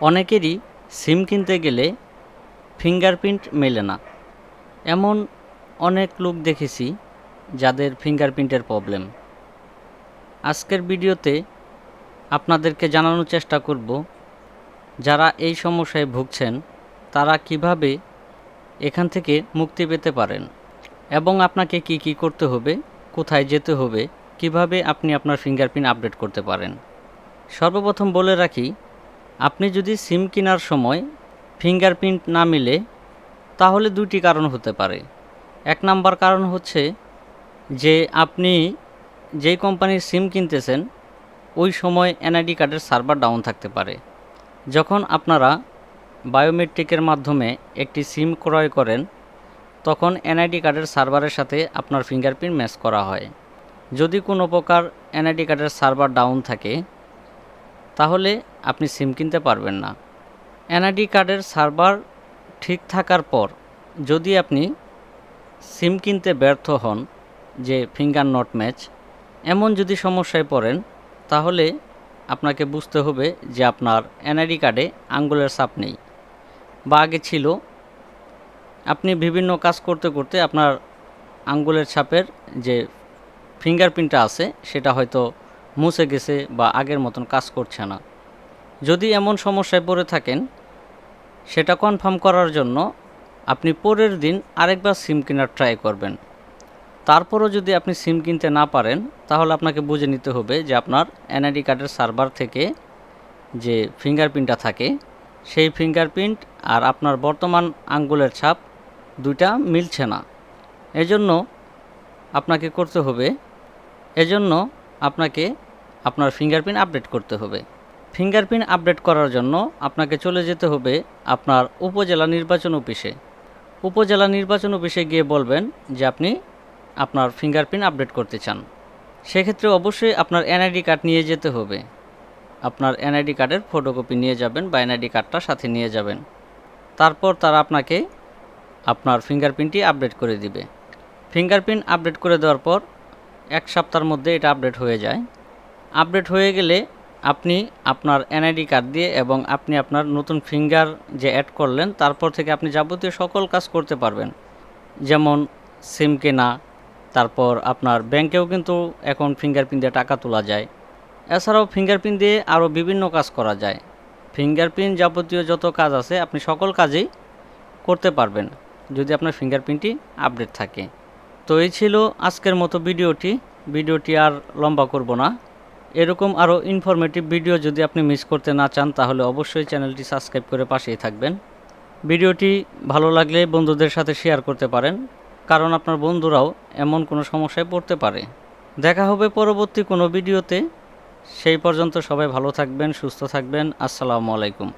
অনেকেরই সিম কিনতে গেলে ফিঙ্গারপ্রিন্ট মেলে না। এমন অনেক লোক দেখেছি যাদের ফিঙ্গারপ্রিন্টের প্রবলেম। আজকের ভিডিওতে আপনাদেরকে জানানোর চেষ্টা করব, যারা এই সমস্যায় ভুগছেন, তারা কীভাবে এখান থেকে মুক্তি পেতে পারেন এবং আপনাকে কি কি করতে হবে, কোথায় যেতে হবে, কীভাবে আপনি আপনার ফিঙ্গারপ্রিন্ট আপডেট করতে পারেন। সর্বপ্রথম বলে রাখি আপনি যদি সিম কেনার সময় ফিঙ্গারপ্রিন্ট না মিলে, তাহলে দুটি কারণ হতে পারে। এক নাম্বার কারণ হচ্ছে যে আপনি যেই কোম্পানির সিম কিনতেছেন, ওই সময় এনআইডি কার্ডের সার্ভার ডাউন থাকতে পারে। যখন আপনারা বায়োমেট্রিকের মাধ্যমে একটি সিম ক্রয় করেন, তখন এনআইডি কার্ডের সার্ভারের সাথে আপনার ফিঙ্গারপ্রিন্ট ম্যাচ করা হয়। যদি কোনো প্রকার এনআইডি কার্ডের সার্ভার ডাউন থাকে তাহলে আপনি সিম কিনতে পারবেন না। এনআইডি কার্ডের সার্ভার ঠিক থাকার পর যদি আপনি সিম কিনতে ব্যর্থ হন যে ফিঙ্গার নট ম্যাচ, এমন যদি সমস্যায় পড়েন, তাহলে আপনাকে বুঝতে হবে যে আপনার এনআইডি কার্ডে আঙ্গুলের ছাপ নেই বা আগে ছিল। আপনি বিভিন্ন কাজ করতে করতে আপনার আঙ্গুলের ছাপের যে ফিঙ্গারপ্রিন্টটা আছে, সেটা হয়তো মুছে গেছে বা আগের মতন কাজ করছে না। যদি এমন সমস্যায় পড়ে থাকেন, সেটা কনফার্ম করার জন্য আপনি পরের দিন আরেকবার সিম কেনার ট্রাই করবেন। তারপরও যদি আপনি সিম কিনতে না পারেন, তাহলে আপনাকে বুঝে নিতে হবে যে আপনার এনআইডি কার্ডের সার্ভার থেকে যে ফিঙ্গারপ্রিন্টটা থাকে, সেই ফিঙ্গারপ্রিন্ট আর আপনার বর্তমান আঙ্গুলের ছাপ দুইটা মিলছে না। এজন্য আপনাকে করতে হবে, এজন্য আপনাকে আপনার ফিঙ্গারপ্রিন্ট আপডেট করতে হবে। ফিঙ্গারপ্রিন্ট আপডেট করার জন্য আপনাকে চলে যেতে হবে আপনার উপজেলা নির্বাচন অফিসে। উপজেলা নির্বাচন অফিসে গিয়ে বলবেন যে আপনি আপনার ফিঙ্গারপ্রিন্ট আপডেট করতে চান। সেক্ষেত্রে অবশ্যই আপনার এনআইডি কার্ড নিয়ে যেতে হবে। আপনার এনআইডি কার্ডের ফটোকপি নিয়ে যাবেন বা এনআইডি কার্ডটা সাথে নিয়ে যাবেন। তারপর তারা আপনাকে আপনার ফিঙ্গারপ্রিন্টটি আপডেট করে দিবে। ফিঙ্গারপ্রিন্ট আপডেট করে দেওয়ার পর এক সপ্তাহের মধ্যে এটা আপডেট হয়ে যায়। আপডেট হয়ে গেলে আপনি আপনার এনআইডি কার্ড দিয়ে এবং আপনি আপনার নতুন ফিঙ্গার যে অ্যাড করলেন, তারপর থেকে আপনি যাবতীয় সকল কাজ করতে পারবেন। যেমন সিম কেনা, তারপর আপনার ব্যাংকেও কিন্তু এখন ফিঙ্গারপ্রিন্ট দিয়ে টাকা তোলা যায়। এছাড়াও ফিঙ্গারপ্রিন্ট দিয়ে আরও বিভিন্ন কাজ করা যায়। ফিঙ্গারপ্রিন্ট যাবতীয় যত কাজ আছে, আপনি সকল কাজেই করতে পারবেন যদি আপনার ফিঙ্গারপ্রিন্টটি আপডেট থাকে। তো এই ছিল আজকের মতো ভিডিওটি। ভিডিওটি আর লম্বা করব না। এরকম আরও ইনফরমেটিভ ভিডিও যদি আপনি মিস করতে না চান, তাহলে অবশ্যই চ্যানেলটি সাবস্ক্রাইব করে পাশেই থাকবেন। ভিডিওটি ভালো লাগলে বন্ধুদের সাথে শেয়ার করতে পারেন, কারণ আপনার বন্ধুরাও এমন কোনো সমস্যায় পড়তে পারে। দেখা হবে পরবর্তী কোনো ভিডিওতে। সেই পর্যন্ত সবাই ভালো থাকবেন, সুস্থ থাকবেন। আসসালামু আলাইকুম।